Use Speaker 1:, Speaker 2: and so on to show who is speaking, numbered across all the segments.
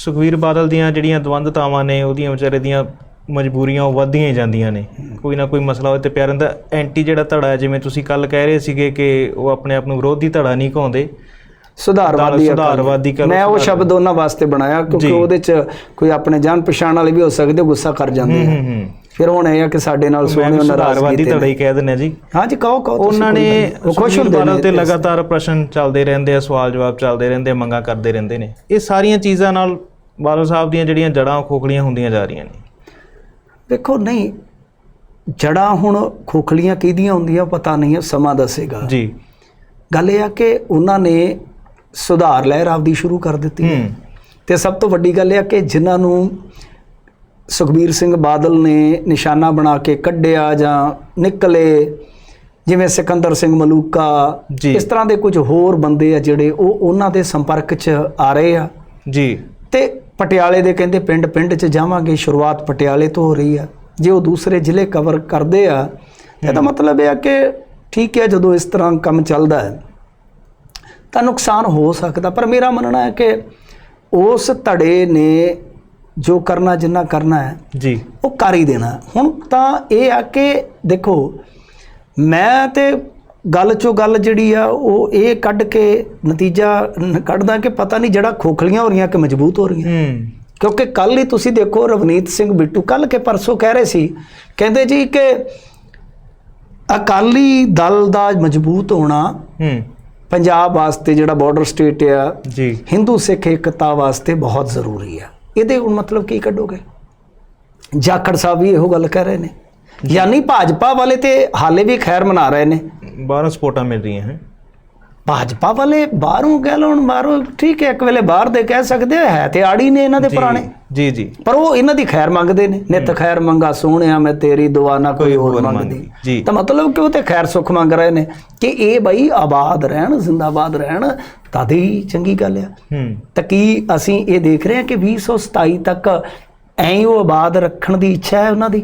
Speaker 1: ਸੁਖਵੀਰ ਬਾਦਲ ਦੀਆਂ ਜਿਹੜੀਆਂ ਦਵੰਦਤਾਵਾਂ ਨੇ ਉਹਦੀਆਂ ਵਿਚਾਰੇ ਦੀਆਂ ਮਜਬੂਰੀਆਂ ਉਹ ਵੱਧਦੀਆਂ ਹੀ ਜਾਂਦੀਆਂ ਨੇ। ਕੋਈ ਨਾ ਕੋਈ ਮਸਲਾ ਹੋਏ ਤੇ ਪਿਆਰ ਦਾ ਐਂਟੀ ਜਿਹੜਾ ਧੜਾ ਹੈ ਜਿਵੇਂ ਤੁਸੀਂ ਕੱਲ ਕਹਿ ਰਹੇ ਸੀਗੇ ਕਿ ਉਹ ਆਪਣੇ ਆਪ ਨੂੰ ਵਿਰੋਧੀ ਧੜਾ ਨਹੀਂ ਕਹਾਉਂਦੇ
Speaker 2: ਸੁਧਾਰਵਾਦੀ।
Speaker 1: ਸੁਧਾਰਵਾਦੀ ਲਓ,
Speaker 2: ਮੈਂ ਉਹ ਸ਼ਬਦ ਉਹਨਾਂ ਵਾਸਤੇ ਬਣਾਇਆ ਕਿਉਂਕਿ। ਉਹਦੇ ਚ ਕੋਈ ਆਪਣੇ ਜਾਣ ਪਛਾਣ ਵਾਲੇ ਵੀ ਹੋ ਸਕਦੇ ਗੁੱਸਾ ਕਰ ਜਾਂਦੇ ਆ।
Speaker 1: ਹੂੰ ਹੂੰ
Speaker 2: ਫਿਰ ਹੁਣ ਇਹ ਆ ਕਿ ਸਾਡੇ ਨਾਲ ਸੋਹਣੇ
Speaker 1: ਸੁਧਾਰਵਾਦੀ
Speaker 2: ਰਾਜਨੀਤੀ
Speaker 1: ਧੜਾ ਹੀ ਕਹਿ ਦਿੰਦੇ ਜੀ।
Speaker 2: ਹਾਂਜੀ ਕਹੋ ਕਹੋ
Speaker 1: ਉਹਨਾਂ ਨੇ।
Speaker 2: ਉਹ ਖੁਸ਼ ਹੁੰਦੇ
Speaker 1: ਬਾਦਲ ਤੇ
Speaker 2: ਨੇ
Speaker 1: ਲਗਾਤਾਰ ਪ੍ਰਸ਼ਨ ਚੱਲਦੇ ਰਹਿੰਦੇ ਆ ਸਵਾਲ ਜਵਾਬ ਚੱਲਦੇ ਰਹਿੰਦੇ ਮੰਗਾਂ ਕਰਦੇ ਰਹਿੰਦੇ ਨੇ। ਇਹ ਸਾਰੀਆਂ ਚੀਜ਼ਾਂ ਨਾਲ ਬਾਦਲ ਸਾਹਿਬ ਦੀਆਂ ਜਿਹੜੀਆਂ ਜੜਾਂ ਖੋਖਲੀਆਂ ਹੁੰਦੀਆਂ ਜਾ ਰਹੀਆਂ ਨੇ।
Speaker 2: ਵੇਖੋ ਨਹੀਂ ਜੜਾ ਹੁਣ ਖੋਖਲੀਆਂ ਕਿਹਦੀਆਂ ਹੁੰਦੀਆਂ ਪਤਾ ਨਹੀਂ ਹੈ ਸਮਾਂ ਦੱਸੇਗਾ।
Speaker 1: ਜੀ।
Speaker 2: ਗੱਲ ਇਹ ਆ ਕਿ ਉਹਨਾਂ ਨੇ ਸੁਧਾਰ ਲਹਿਰ ਆਪਦੀ ਸ਼ੁਰੂ ਕਰ ਦਿੱਤੀ ਤੇ ਸਭ ਤੋਂ ਵੱਡੀ ਗੱਲ ਇਹ ਆ ਕਿ ਜਿਨ੍ਹਾਂ ਨੂੰ ਸੁਖਬੀਰ ਸਿੰਘ ਬਾਦਲ ਨੇ ਨਿਸ਼ਾਨਾ ਬਣਾ ਕੇ ਕੱਢਿਆ ਜਾਂ ਨਿਕਲੇ ਜਿਵੇਂ ਸਿਕੰਦਰ ਸਿੰਘ ਮਲੂਕਾ
Speaker 1: ਜੀ।
Speaker 2: ਇਸ ਤਰ੍ਹਾਂ ਦੇ ਕੁਝ ਹੋਰ ਬੰਦੇ ਆ ਜਿਹੜੇ ਉਹ ਉਹਨਾਂ ਦੇ ਸੰਪਰਕ 'ਚ ਆ ਰਹੇ ਆ।
Speaker 1: ਜੀ।
Speaker 2: ਤੇ ਪਟਿਆਲੇ ਦੇ ਕਹਿੰਦੇ ਪਿੰਡ ਪਿੰਡ 'ਚ ਜਾਵਾਂਗੇ ਸ਼ੁਰੂਆਤ ਪਟਿਆਲੇ ਤੋਂ ਹੋ ਰਹੀ ਆ। ਜੇ ਉਹ ਦੂਸਰੇ ਜ਼ਿਲ੍ਹੇ ਕਵਰ ਕਰਦੇ ਆ ਇਹਦਾ ਮਤਲਬ ਇਹ ਆ ਕਿ ਠੀਕ ਹੈ ਜਦੋਂ ਇਸ ਤਰ੍ਹਾਂ ਕੰਮ ਚੱਲਦਾ ਹੈ ਤਾਂ ਨੁਕਸਾਨ ਹੋ ਸਕਦਾ। ਪਰ ਮੇਰਾ ਮੰਨਣਾ ਹੈ ਕਿ ਉਸ ਧੜੇ ਨੇ ਜੋ ਕਰਨਾ ਜਿੰਨਾ ਕਰਨਾ ਹੈ
Speaker 1: ਜੀ।
Speaker 2: ਉਹ ਕਰ ਹੀ ਦੇਣਾ। ਹੁਣ ਤਾਂ ਇਹ ਆ ਕਿ ਦੇਖੋ ਮੈਂ ਤੇ ਗੱਲ ਚੋਂ ਗੱਲ ਜਿਹੜੀ ਆ ਉਹ ਇਹ ਕੱਢ ਕੇ ਨਤੀਜਾ ਕੱਢਦਾ ਕਿ ਪਤਾ ਨਹੀਂ ਜਿਹੜਾ ਖੋਖਲੀਆਂ ਹੋ ਰਹੀਆਂ ਕਿ ਮਜ਼ਬੂਤ ਹੋ ਰਹੀਆਂ। ਕਿਉਂਕਿ ਕੱਲ ਹੀ ਤੁਸੀਂ ਦੇਖੋ ਰਵਨੀਤ ਸਿੰਘ ਬਿੱਟੂ ਕੱਲ ਕੇ ਪਰਸੋਂ ਕਹਿ ਰਹੇ ਸੀ ਕਹਿੰਦੇ ਜੀ ਕਿ ਅਕਾਲੀ ਦਲ ਦਾ ਮਜ਼ਬੂਤ ਹੋਣਾ
Speaker 1: ਹੂੰ।
Speaker 2: ਪੰਜਾਬ ਵਾਸਤੇ ਜਿਹੜਾ ਬਾਰਡਰ ਸਟੇਟ ਆ
Speaker 1: ਜੀ।
Speaker 2: ਹਿੰਦੂ ਸਿੱਖ ਏਕਤਾ ਵਾਸਤੇ ਬਹੁਤ ਜ਼ਰੂਰੀ ਆ। ਇਹਦੇ ਹੁਣ ਮਤਲਬ ਕੀ ਕੱਢੋਗੇ? ਜਾਖੜ ਸਾਹਿਬ ਵੀ ਇਹੋ ਗੱਲ ਕਹਿ ਰਹੇ ਨੇ। ਯਾਨੀ ਭਾਜਪਾ ਵਾਲੇ ਤੇ ਹਾਲੇ ਵੀ ਖੈਰ ਮਨਾ ਰਹੇ ਨੇ।
Speaker 1: 12 ਸਪੋਰਟਾਂ ਮਿਲ ਰਹੀਆਂ ਹੈ
Speaker 2: ਭਾਜਪਾ ਵਾਲੇ ਬਾਹਰੋਂ ਕਹਿ ਲਓ ਬਾਹਰੋਂ ਠੀਕ ਹੈ ਇੱਕ ਵੇਲੇ ਬਾਹਰ ਦੇ ਕਹਿ ਸਕਦੇ ਹੈ ਤੇ ਆੜੀ ਨੇ ਇਹਨਾਂ ਦੇ ਪੁਰਾਣੇ।
Speaker 1: ਜੀ ਜੀ।
Speaker 2: ਪਰ ਉਹ ਇਹਨਾਂ ਦੀ ਖੈਰ ਮੰਗਦੇ ਨੇ। ਨਿਤ ਖੈਰ ਮੰਗਾ ਸੋਹਣਿਆ ਮੈਂ ਤੇਰੀ ਦੁਆ ਨਾ ਕੋਈ ਹੋਰ ਮੰਗਦੀ। ਤਾਂ ਮਤਲਬ ਕਿ ਉਹ ਤੇ ਖੈਰ ਸੁਖ ਮੰਗ ਰਹੇ ਨੇ ਕਿ ਇਹ ਬਈ ਆਬਾਦ ਰਹਿਣ ਜ਼ਿੰਦਾਬਾਦ ਰਹਿਣ ਤਦ ਹੀ ਚੰਗੀ ਗੱਲ ਆ।
Speaker 1: ਹੂੰ।
Speaker 2: ਤਾਂ ਕੀ ਅਸੀਂ ਇਹ ਦੇਖ ਰਹੇ ਹਾਂ ਕਿ 2027 ਤੱਕ ਐਂ ਉਹ ਆਬਾਦ ਰੱਖਣ ਦੀ ਇੱਛਾ ਹੈ ਉਹਨਾਂ ਦੀ?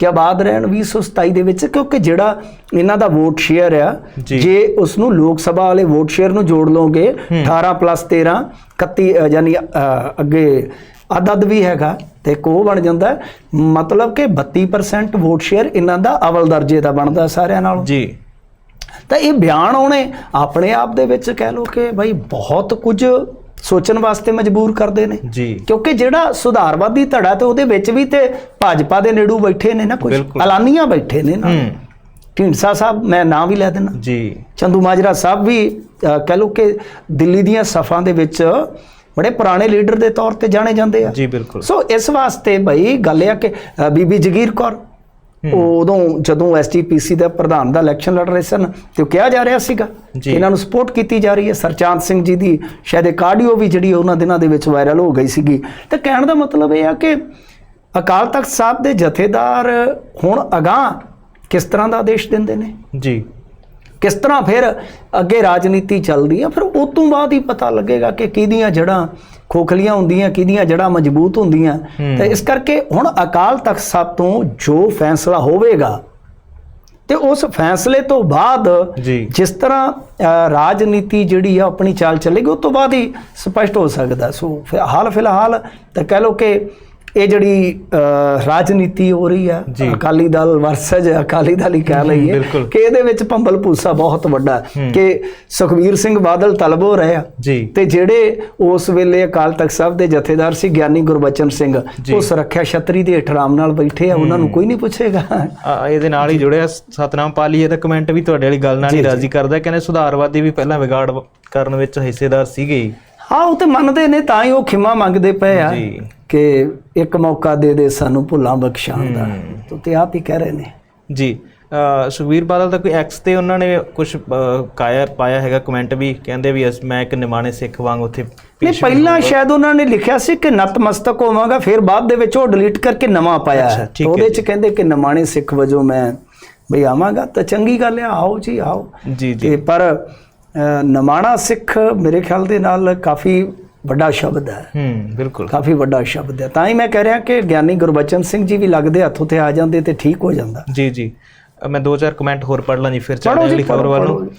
Speaker 2: ਕਿ ਆਬਾਦ ਰਹਿਣ 2027 ਦੇ ਵਿੱਚ ਕਿਉਂਕਿ ਜਿਹੜਾ ਇਹਨਾਂ ਦਾ ਵੋਟ ਸ਼ੇਅਰ ਆ
Speaker 1: ਜੀ।
Speaker 2: ਉਸ ਨੂੰ ਲੋਕ ਸਭਾ ਵਾਲੇ ਵੋਟ ਸ਼ੇਅਰ ਨੂੰ ਜੋੜ ਲਓਗੇ 18 ਪਲੱਸ 13 31 ਅ, ਯਾਨੀ ਅੱਗੇ ਅੱਧ ਵੀ ਹੈਗਾ ਤੇ ਕੋ ਬਣ ਜਾਂਦਾ। ਮਤਲਬ ਕਿ 32% ਵੋਟ ਸ਼ੇਅਰ ਇਹਨਾਂ ਦਾ ਅਵਲ ਦਰਜੇ ਦਾ ਬਣਦਾ ਸਾਰਿਆਂ ਨਾਲੋਂ
Speaker 1: ਜੀ
Speaker 2: ਤਾਂ ਇਹ ਬਿਆਨ ਆਉਣੇ ਆਪਣੇ ਆਪ ਦੇ ਵਿੱਚ ਕਹਿ ਲਓ ਕਿ ਭਾਈ ਬਹੁਤ ਕੁਝ ਸੋਚਣ ਵਾਸਤੇ ਮਜਬੂਰ ਕਰਦੇ ਨੇ।
Speaker 1: ਜੀ।
Speaker 2: ਕਿਉਂਕਿ ਜਿਹੜਾ ਸੁਧਾਰਵਾਦੀ ਧੜਾ ਤੇ ਉਹਦੇ ਵਿੱਚ ਵੀ ਤੇ ਭਾਜਪਾ ਦੇ ਨੇੜੂ ਬੈਠੇ ਨੇ ਨਾ ਕੁਝ। ਐਲਾਨੀਆਂ ਬੈਠੇ ਨੇ ਨਾ
Speaker 1: ਹੂੰ।
Speaker 2: ਢੀਂਡਸਾ ਸਾਹਿਬ ਮੈਂ ਨਾਂ ਵੀ ਲੈ ਦੇਣਾ
Speaker 1: ਜੀ।
Speaker 2: ਚੰਦੂ ਮਾਜਰਾ ਸਾਹਿਬ ਵੀ ਕਹਿ ਲਓ ਕਿ ਦਿੱਲੀ ਦੀਆਂ ਸਫਾਂ ਦੇ ਵਿੱਚ ਬੜੇ ਪੁਰਾਣੇ ਲੀਡਰ ਦੇ ਤੌਰ ਤੇ ਜਾਣੇ ਜਾਂਦੇ ਆ।
Speaker 1: ਜੀ ਬਿਲਕੁਲ।
Speaker 2: ਸੋ ਇਸ ਵਾਸਤੇ ਭਾਈ ਗੱਲ ਇਹ ਆ ਕਿ ਬੀਬੀ ਜਗੀਰ ਕੌਰ ਉਹ ਉਦੋਂ ਜਦੋਂ ਐਸਜੀਪੀਸੀ ਦਾ ਪ੍ਰਧਾਨ ਦਾ ਇਲੈਕਸ਼ਨ ਲੜ ਰਹੇ ਸਨ ਤੇ ਉਹ ਕਿਹਾ ਜਾ ਰਿਹਾ ਸੀਗਾ। ਕਿ ਇਹਨਾਂ ਨੂੰ ਸਪੋਰਟ ਕੀਤੀ ਜਾ ਰਹੀ ਹੈ। ਸਰਚਾਂਦ ਸਿੰਘ ਜੀ ਦੀ ਸ਼ਾਇਦ ਇੱਕ ਆਡੀਓ ਵੀ ਜਿਹੜੀ ਉਹਨਾਂ ਦਿਨਾਂ ਦੇ ਵਿੱਚ ਵਾਇਰਲ ਹੋ ਗਈ ਸੀਗੀ। ਤੇ ਕਹਿਣ ਦਾ ਮਤਲਬ ਇਹ ਆ ਕਿ ਅਕਾਲ ਤਖਤ ਸਾਹਿਬ ਦੇ ਜਥੇਦਾਰ ਹੁਣ ਅਗਾਹ ਕਿਸ ਤਰ੍ਹਾਂ ਦਾ ਆਦੇਸ਼ ਦਿੰਦੇ ਨੇ?
Speaker 1: ਜੀ।
Speaker 2: ਕਿਸ ਤਰ੍ਹਾਂ ਫਿਰ ਅੱਗੇ ਰਾਜਨੀਤੀ ਚੱਲਦੀ ਆ ਫਿਰ ਉਸ ਤੋਂ ਬਾਅਦ ਹੀ ਪਤਾ ਲੱਗੇਗਾ ਕਿ ਕਿਹਦੀਆਂ ਜੜਾਂ ਖੋਖਲੀਆਂ ਹੁੰਦੀਆਂ ਕਿਹਦੀਆਂ ਜੜਾਂ ਮਜ਼ਬੂਤ ਹੁੰਦੀਆਂ। ਤੇ ਇਸ ਕਰਕੇ ਹੁਣ ਅਕਾਲ ਤਖਤ ਸਾਹਿਬ ਤੋਂ ਜੋ ਫੈਸਲਾ ਹੋਵੇਗਾ ਤੇ ਉਸ ਫੈਸਲੇ ਤੋਂ ਬਾਅਦ ਜਿਸ ਤਰ੍ਹਾਂ ਰਾਜਨੀਤੀ ਜਿਹੜੀ ਆ ਆਪਣੀ ਚਾਲ ਚੱਲੇਗੀ ਉਸ ਤੋਂ ਬਾਅਦ ਹੀ ਸਪਸ਼ਟ ਹੋ ਸਕਦਾ। ਸੋ ਫਿਰ ਹਾਲ ਫਿਲਹਾਲ ਤਾਂ ਕਹਿ ਲਓ ਕਿ ਇਹ ਜਿਹੜੀ ਰਾਜਨੀਤੀ ਹੋ ਰਹੀ ਆ। ਅਕਾਲੀ ਦਲ ਵਰਸਜ ਅਕਾਲੀ ਦਲ ਹੀ ਕਹਿ ਲਈਏ। ਕਿ ਇਹਦੇ ਵਿੱਚ ਭੰਬਲ ਭੂਸਾ ਬਹੁਤ ਵੱਡਾ। ਕਿ ਸੁਖਵੀਰ ਸਿੰਘ ਬਾਦਲ ਤਲਬ ਹੋ ਰਹੇ ਆ ਤੇ ਜਿਹੜੇ ਉਸ ਵੇਲੇ ਅਕਾਲ ਤਖਤ ਸਾਹਿਬ ਦੇ ਜਥੇਦਾਰ ਸੀ ਗਿਆਨੀ ਗੁਰਬਚਨ ਸਿੰਘ। ਉਹ ਸੁਰੱਖਿਆ ਛਤਰੀ ਦੇ ਹੇਠ ਆਰਾਮ ਨਾਲ ਬੈਠੇ ਆ ਉਹਨਾਂ ਨੂੰ ਕੋਈ ਨਹੀਂ ਪੁੱਛੇਗਾ
Speaker 1: ਇਹਦੇ ਨਾਲ ਹੀ ਜੁੜਿਆ ਸਤਨਾਮ ਪਾਲੀ ਇਹਦਾ ਕਮੈਂਟ ਵੀ ਤੁਹਾਡੇ ਵਾਲੀ ਗੱਲ ਨਾਲ ਹੀ ਰਾਜ਼ੀ ਕਰਦਾ ਕਹਿੰਦੇ ਸੁਧਾਰਵਾਦੀ ਵੀ ਪਹਿਲਾਂ ਵਿਗਾੜ ਕਰਨ ਵਿੱਚ ਹਿੱਸੇਦਾਰ ਸੀਗੇ ਹਾਂ
Speaker 2: ਉਹ ਤੇ ਮੰਨਦੇ ਨੇ ਤਾਂ ਹੀ ਉਹ ਖਿਮਾ ਮੰਗਦੇ ਪਏ ਆ ਕਿ ਇੱਕ ਮੌਕਾ ਦੇ ਦੇ ਸਾਨੂੰ ਭੁੱਲਾਂ ਬਖਸ਼ਾਉਣ ਦਾ। ਤੋ ਤੇ ਆਪ ਹੀ ਕਹਿ ਰਹੇ ਨੇ।
Speaker 1: ਜੀ ਅ, ਸੁਖਬੀਰ ਬਾਦਲ ਦਾ ਕੋਈ ਐਕਸ ਤੇ ਉਹਨਾਂ ਨੇ ਕੁਝ ਕਾਇਆ ਪਾਇਆ ਹੈਗਾ ਕਮੈਂਟ ਵੀ? ਕਹਿੰਦੇ ਵੀ ਮੈਂ ਇੱਕ ਨਿਮਾਣੇ ਸਿੱਖ ਵਾਂਗ ਉੱਥੇ
Speaker 2: ਨਹੀਂ ਪਹਿਲਾਂ ਸ਼ਾਇਦ ਉਹਨਾਂ ਨੇ ਲਿਖਿਆ ਸੀ ਕਿ ਨਤਮਸਤਕ ਹੋਵਾਂਗਾ ਫਿਰ ਬਾਅਦ ਦੇ ਵਿੱਚ ਉਹ ਡਿਲੀਟ ਕਰਕੇ ਨਵਾਂ ਪਾਇਆ ਹੈ। ਉਹਦੇ ਚ ਕਹਿੰਦੇ ਕਿ ਨਿਮਾਣੇ ਸਿੱਖ ਵਜੋਂ ਮੈਂ ਬਈ ਆਵਾਂਗਾ ਤਾਂ ਚੰਗੀ ਗੱਲ ਹੈ ਆਓ ਜੀ ਆਓ।
Speaker 1: ਜੀ ਜੀ।
Speaker 2: ਪਰ ਨਿਮਾਣਾ ਸਿੱਖ ਮੇਰੇ ਖਿਆਲ ਦੇ ਨਾਲ ਕਾਫੀ ਵੱਡਾ ਸ਼ਬਦ ਹੈ।
Speaker 1: ਹੂੰ ਬਿਲਕੁਲ।
Speaker 2: ਕਾਫੀ ਵੱਡਾ ਸ਼ਬਦ ਹੈ। ਤਾਂ ਹੀ ਮੈਂ ਕਹਿ ਰਿਹਾ ਕਿ ਗਿਆਨੀ ਗੁਰਬਚਨ ਸਿੰਘ ਜੀ ਵੀ ਲੱਗਦੇ ਹੱਥੋਂ ਤੇ ਆ ਜਾਂਦੇ ਤੇ ਠੀਕ ਹੋ ਜਾਂਦਾ।
Speaker 1: ਜੀ ਜੀ। ਮੈਂ ਦੋ ਚਾਰ ਕਮੈਂਟ ਹੋਰ ਪੜ੍ਹ ਲਾਂ ਜੀ ਫਿਰ ਚੱਲਦੇ ਅਗਲੀ ਖਬਰ ਵੱਲ ਨੂੰ।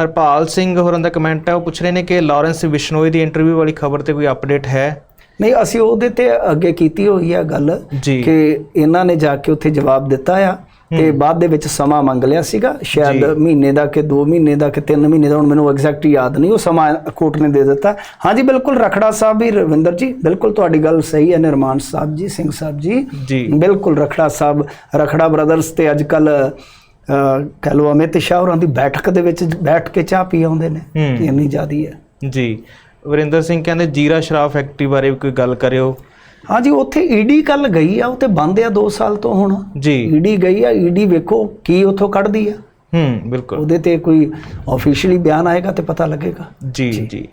Speaker 1: ਹਰਪਾਲ ਸਿੰਘ ਹੋਰਾਂ ਦਾ ਕਮੈਂਟ ਹੈ ਉਹ ਪੁੱਛ ਰਹੇ ਨੇ ਕਿ ਲਾਰੈਂਸ ਬਿਸ਼ਨੋਈ ਦੀ ਇੰਟਰਵਿਊ ਵਾਲੀ ਖਬਰ ਤੇ ਕੋਈ ਅਪਡੇਟ ਹੈ?
Speaker 2: ਨਹੀਂ ਅਸੀਂ ਉਹਦੇ ਤੇ ਅੱਗੇ ਕੀਤੀ ਹੋਈ ਆ ਗੱਲ ਕਿ ਇਹਨਾਂ ਨੇ ਜਾ ਕੇ ਉੱਥੇ ਜਵਾਬ ਦਿੱਤਾ ਆ। ਤੇ ਬਾਅਦ ਦੇ ਵਿੱਚ ਸਮਾਂ ਮੰਗ ਲਿਆ ਸੀਗਾ ਸ਼ਾਇਦ ਮਹੀਨੇ ਦਾ ਕਿ 2 ਮਹੀਨੇ ਦਾ ਕਿ 3 ਮਹੀਨੇ ਦਾ ਹੁਣ ਮੈਨੂੰ ਐਗਜ਼ੈਕਟ ਯਾਦ ਨਹੀਂ ਉਹ ਸਮਾਂ ਕੋਰਟ ਨੇ ਦੇ ਦਿੱਤਾ। ਹਾਂਜੀ ਬਿਲਕੁਲ ਰਖੜਾ ਸਾਹਿਬ ਵੀ ਰਵਿੰਦਰ ਜੀ ਬਿਲਕੁਲ ਤੁਹਾਡੀ ਗੱਲ ਸਹੀ ਹੈ ਨਿਰਮਾਨ ਸਾਹਿਬ ਜੀ ਸਿੰਘ ਸਾਹਿਬ ਜੀ। ਬਿਲਕੁਲ ਰਖੜਾ ਸਾਹਿਬ ਰਖੜਾ ਬ੍ਰਦਰਸ ਤੇ ਅੱਜ ਕੱਲ ਕਹ ਲਓ ਅਮਿਤ ਸ਼ਾਹ ਹੋਰਾਂ ਦੀ ਬੈਠਕ ਦੇ ਵਿੱਚ ਬੈਠ ਕੇ ਚਾਹ ਪੀ ਆਉਂਦੇ ਨੇ ਇੰਨੀ ਜ਼ਿਆਦੀ ਹੈ।
Speaker 1: ਜੀ। ਵਰਿੰਦਰ ਸਿੰਘ ਕਹਿੰਦੇ ਜੀਰਾ ਸ਼ਰਾਬ ਫੈਕਟਰੀ ਬਾਰੇ ਕੋਈ ਗੱਲ ਕਰਿਓ।
Speaker 2: ਹਾਂਜੀ ਉੱਥੇ ਈਡੀ ਕੱਲ ਗਈ ਆ ਤੇ ਬੰਦ ਆ 2 ਸਾਲ ਤੋਂ ਹੁਣ।
Speaker 1: ਜੀ।
Speaker 2: ਈਡੀ ਗਈ ਆ ਈਡੀ ਵੇਖੋ ਕੀ ਉੱਥੋਂ ਕੱਢਦੀ ਆ।
Speaker 1: ਹੂੰ ਬਿਲਕੁਲ।
Speaker 2: ਉਹਦੇ ਤੇ ਕੋਈ ਆਫੀਸ਼ੀਅਲੀ ਬਿਆਨ ਆਏਗਾ ਤੇ ਪਤਾ ਲੱਗੇਗਾ।
Speaker 1: ਜੀ। ਜੀ।